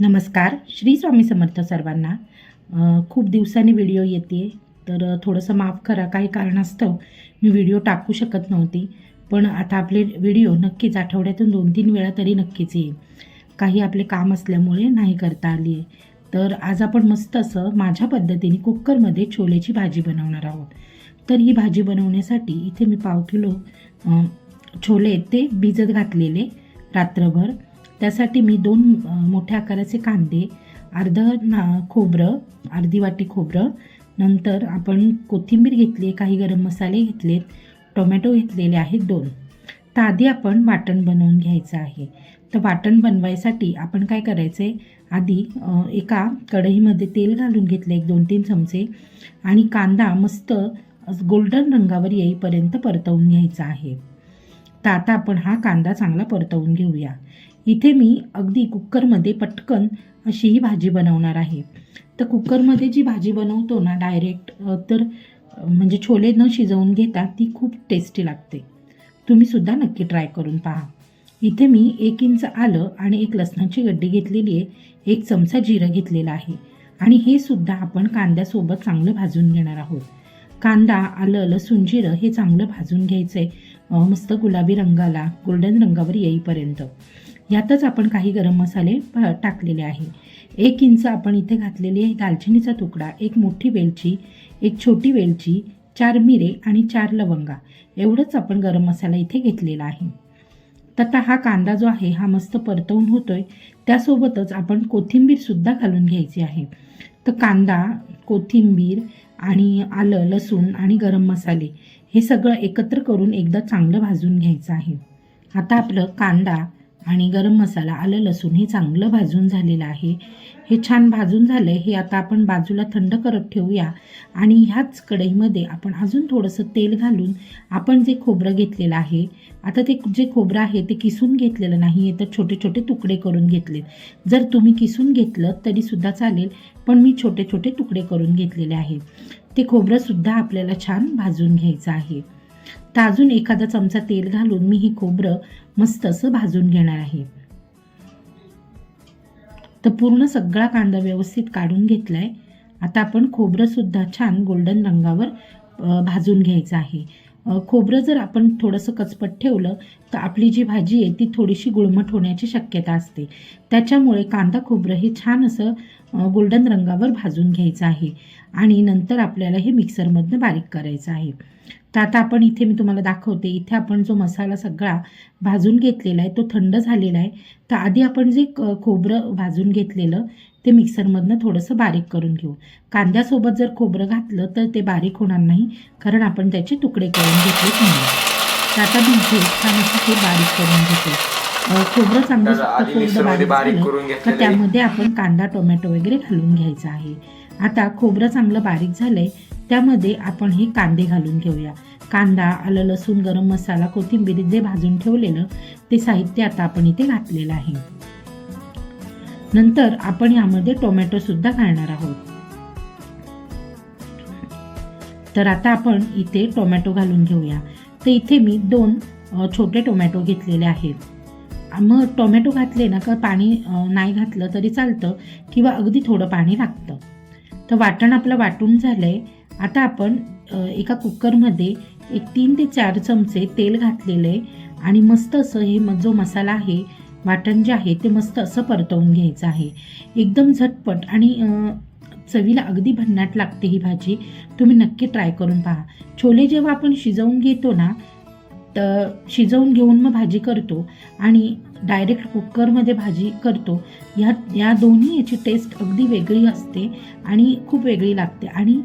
नमस्कार श्री स्वामी समर्थ सर्वांना. खूप दिवसांनी व्हिडिओ येते तर थोडंसं माफ करा काही कारणास्तव मी व्हिडिओ टाकू शकत नव्हती पण आता आपले व्हिडिओ नक्कीच आठवड्यातून दोन तीन वेळा तरी नक्कीच येईल. काही आपले काम असल्यामुळे नाही करता आली आहे. तर आज आपण मस्त असं माझ्या पद्धतीने कुकरमध्ये छोलेची भाजी बनवणार आहोत. तर ही भाजी बनवण्यासाठी इथे मी पाव किलो छोले आहेत ते भिजत घातलेले रात्रभर. त्यासाठी मी दोन मोठ्या आकाराचे कांदे अर्ध ना खोबरं अर्धी वाटी खोबरं नंतर आपण कोथिंबीर घेतली आहे काही गरम मसाले घेतलेत टोमॅटो घेतलेले आहेत दोन. तर आधी आपण वाटण बनवून घ्यायचं आहे. तर वाटण बनवायसाठी आपण काय करायचं? आहे आधी एका कढईमध्ये तेल घालून घेतलं एक दोन तीन चमचे आणि कांदा मस्त गोल्डन रंगावर येईपर्यंत परतवून घ्यायचा आहे. तर आता आपण हा कांदा चांगला परतवून घेऊया. इथे मी अगदी कुकरमध्ये पटकन अशी ही भाजी बनवणार आहे. तर कुकरमध्ये जी भाजी बनवतो ना डायरेक्ट तर म्हणजे छोले न शिजवून घेता ती खूप टेस्टी लागते. तुम्ही सुद्धा नक्की ट्राय करून पहा. इथे मी एक इंच आलं आणि एक लसणाची गड्डी घेतलेली आहे. एक चमचा जिरं घेतलेला आहे. आणि हे सुद्धा आपण कांद्यासोबत चांगलं भाजून घेणार आहोत. कांदा आलं लसूण जिरं हे चांगलं भाजून घ्यायचं आहे मस्त गुलाबी रंगाला गोल्डन रंगावर येईपर्यंत. यातच आपण काही गरम मसाले प- टाकलेले आहे. एक इंच आपण इथे घातलेली आहे दालचिनीचा तुकडा एक मोठी वेलची एक छोटी वेलची चार मिरे आणि चार लवंगा. एवढंच आपण गरम मसाला इथे घेतलेला आहे. तर हा कांदा जो आहे हा मस्त परतवून होतोय. त्यासोबतच आपण कोथिंबीरसुद्धा घालून घ्यायची आहे. तर कांदा कोथिंबीर आणि आलं लसूण आणि गरम मसाले हे सगळं एकत्र करून एकदा चांगलं भाजून घ्यायचं आहे. आता आपलं कांदा आणि गरम मसाला आलं लसूण हे चांगलं भाजून झालेलं आहे. हे छान भाजून झालं हे आता आपण बाजूला थंड करत ठेवूया. आणि ह्याच कढईमध्ये आपण अजून थोडंसं तेल घालून आपण जे खोबरं घेतलेलं आहे आता ते जे खोबरं आहे ते किसून घेतलेलं नाही आहे तर छोटे छोटे तुकडे करून घेतलेत. जर तुम्ही किसून घेतलं तरीसुद्धा चालेल पण मी छोटे छोटे तुकडे करून घेतलेले आहेत. ते खोबरंसुद्धा आपल्याला छान भाजून घ्यायचं आहे. तर अजून एखादा चमचा तेल घालून मी हे खोबरं मस्त असं भाजून घेणार आहे. तर पूर्ण सगळा कांदा व्यवस्थित काढून घेतलाय. आता आपण खोबरंसुद्धा छान गोल्डन रंगावर भाजून घ्यायचं आहे. खोबरं जर आपण थोडंसं कचपट ठेवलं तर आपली जी भाजी आहे ती थोडीशी गुळमट होण्याची शक्यता असते. त्याच्यामुळे कांदा खोबरं हे छान असं गोल्डन रंगावर भाजून घ्यायचं आहे. आणि नंतर आपल्याला हे मिक्सरमधनं बारीक करायचं आहे. तर आता आपण इथे मी तुम्हाला दाखवते इथे आपण जो मसाला सगळा भाजून घेतलेला आहे तो थंड झालेला आहे. तर आधी आपण जे क- खोबरं भाजून घेतलेलं ते मिक्सरमधनं थोडंसं बारीक करून घेऊ. कांद्यासोबत जर खोबरं घातलं तर ते बारीक होणार नाही कारण आपण त्याचे तुकडे करून घेतले नाही तर आता मी इथे छान असं ते बारीक करून घेते खोबरं चांगलं मिक्सरमध्ये बारीक झालं. तर त्यामध्ये आपण कांदा टोमॅटो वगैरे घालून घ्यायचं आहे. आता खोबरं चांगलं बारीक झालंय. त्यामध्ये आपण हे कांदे घालून घेऊया. कांदा आलं लसूण गरम मसाला कोथिंबीर जे भाजून ठेवलेलं ते साहित्य आता आपण इथे घातलेलं आहे. नंतर आपण यामध्ये टोमॅटो सुद्धा घालणार आहोत. तर आता आपण इथे टोमॅटो घालून घेऊया. तर इथे मी दोन छोटे टोमॅटो घेतलेले आहेत. मग टोमॅटो घातले ना का पाणी नाही घातलं तरी चालतं किंवा अगदी थोडं पाणी लागतं. तर वाटण आपलं वाटून झालं आहे आता आपण एका कुकरमध्ये एक तीन ते चार चमचे तेल घातलेलं आहे आणि मस्त असं हे म- जो मसाला आहे वाटण जे आहे ते मस्त असं परतवून घ्यायचं आहे. एकदम झटपट आणि चवीला अगदी भन्नाट लागते ही भाजी. तुम्ही नक्की ट्राय करून पहा. छोले जेव्हा आपण शिजवून घेतो ना तर शिजवून घेऊन मग भाजी करतो आणि डायरेक्ट कुकरमध्ये भाजी करतो. ह्या या दोन्ही याची टेस्ट अगदी वेगळी असते आणि खूप वेगळी लागते. आणि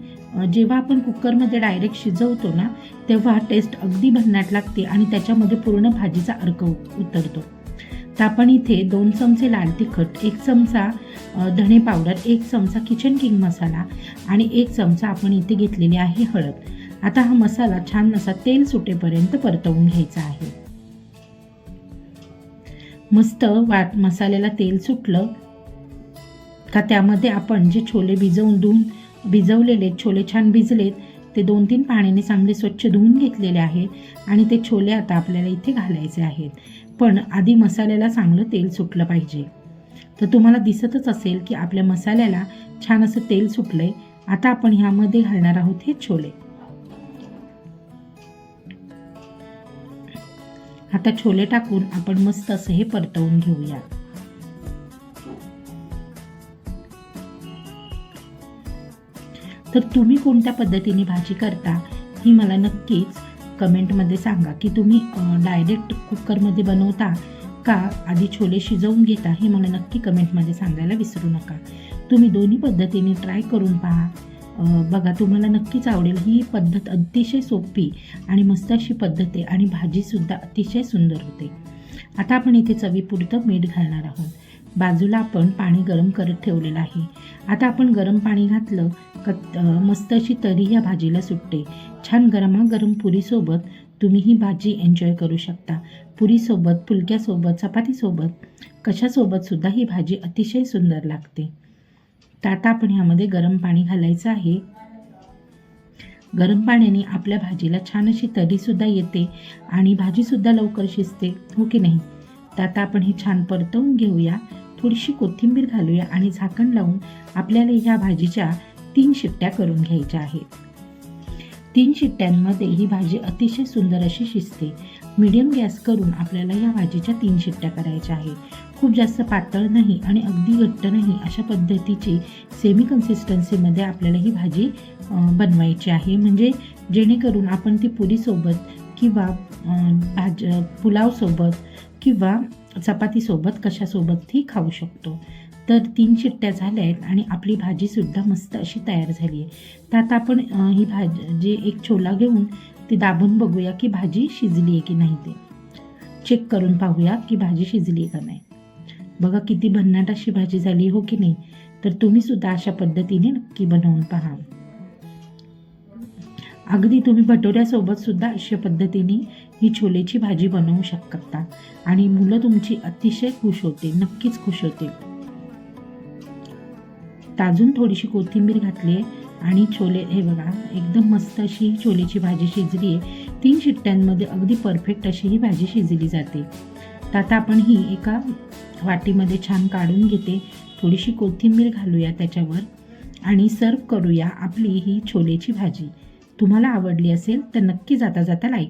जेव्हा आपण कुकरमध्ये डायरेक्ट शिजवतो ना तेव्हा टेस्ट अगदी भन्नाट लागते आणि त्याच्यामध्ये पूर्ण भाजीचा अर्क उ- उतरतो. तर आपण इथे दोन चमचे लाल तिखट एक चमचा धणे पावडर एक चमचा किचन किंग मसाला आणि एक चमचा आपण इथे घेतलेली आहे हळद. आता हा मसाला छान असा तेल सुटेपर्यंत परतवून घ्यायचा आहे. मस्त वाट मसाल्याला तेल सुटलं का त्यामध्ये आपण जे छोले भिजवून धुवून भिजवलेले छोले छान भिजलेत ते दोन तीन पाण्याने चांगले स्वच्छ धुवून घेतलेले आहेत आणि ते छोले आता आपल्याला इथे घालायचे आहेत. पण आधी मसाल्याला चांगलं तेल सुटलं पाहिजे. तर तुम्हाला दिसतच असेल की आपल्या मसाल्याला छान असं तेल सुटलं आहे आता आपण ह्यामध्ये घालणार आहोत हे छोले. आता छोले टाकून आपण मस्त असं हे परतवून घेऊया. तर तुम्ही कोणत्या पद्धतीने भाजी करता ही मला नक्कीच कमेंटमध्ये सांगा की तुम्ही डायरेक्ट कुकरमध्ये बनवता का आधी छोले शिजवून घेता हे मला नक्की कमेंटमध्ये सांगायला विसरू नका. तुम्ही दोन्ही पद्धतीने ट्राय करून पहा. बघा तुम्हाला नक्कीच आवडेल. ही पद्धत अतिशय सोपी आणि मस्त अशी पद्धत आहे आणि भाजीसुद्धा अतिशय सुंदर होते. आता आपण इथे चवीपुरतं मीठ घालणार आहोत. बाजूला आपण पाणी गरम करत ठेवलेलं आहे. आता आपण गरम पाणी घातलं क मस्त अशी तरी या भाजीला सुटते छान गरमागरम पुरीसोबत तुम्ही ही भाजी एन्जॉय करू शकता. पुरीसोबत फुलक्यासोबत चपातीसोबत कशासोबतसुद्धा ही भाजी अतिशय सुंदर लागते. तर आता आपण ह्यामध्ये गरम पाणी घालायचं आहे. गरम पाण्याने आपल्या भाजीला छान अशी तरीसुद्धा येते आणि भाजीसुद्धा लवकर शिजते हो की नाही? तर आता आपण हे छान परतवून घेऊया थोडीशी कोथिंबीर घालूया आणि झाकण लावून आपल्याला ह्या भाजीच्या तीन शिट्ट्या करून घ्यायच्या आहेत. तीन शिट्ट्यांमध्ये ही भाजी अतिशय सुंदर अशी शिजते मीडियम गॅस करून आपल्याला या भाजीच्या तीन शिट्ट्या करायच्या आहेत. खूप जास्त पातळ नाही आणि अगदी घट्ट नाही अशा पद्धतीची सेमी कन्सिस्टन्सीमध्ये आपल्याला ही भाजी बनवायची आहे. म्हणजे जेणेकरून आपण ती पुरीसोबत किंवा भाज पुलावसोबत किंवा चपातीसोबत कशासोबतही खाऊ शकतो. तर तीन शिट्ट्या झाल्या आहेत आणि आपली भाजीसुद्धा मस्त अशी तयार झाली आहे. तर आता आपण ही भाजी जे एक छोला घेऊन ती दाबून बघूया की भाजी शिजली आहे की नाही ते. चेक करून पाहूया की भाजी शिजली आहे का नाही. बघा किती भन्नाट अशी भाजी झाली हो की नाही. तर तुम्ही सुद्धा अशा पद्धतीने नक्की बनवून पहा. अगदी तुम्ही भटोऱ्यासोबत सुद्धा अशा पद्धतीने ही छोलेची भाजी बनवू शकता. आणि मुलं तुमची अतिशय खुश होते नक्कीच खुश होते ताजून अजून थोडीशी कोथिंबीर घातली आहे. आणि छोले हे बघा एकदम मस्त अशी छोलेची भाजी शिजली आहे. तीन शिट्ट्यांमध्ये अगदी परफेक्ट अशी ही भाजी शिजली जाते. तर आता आपण ही एका वाटीमध्ये छान काढून घेते. थोडीशी कोथिंबीर घालूया त्याच्यावर आणि सर्व करूया आपली ही छोलेची भाजी. तुम्हाला आवडली असेल तर नक्की जाता जाता लाईक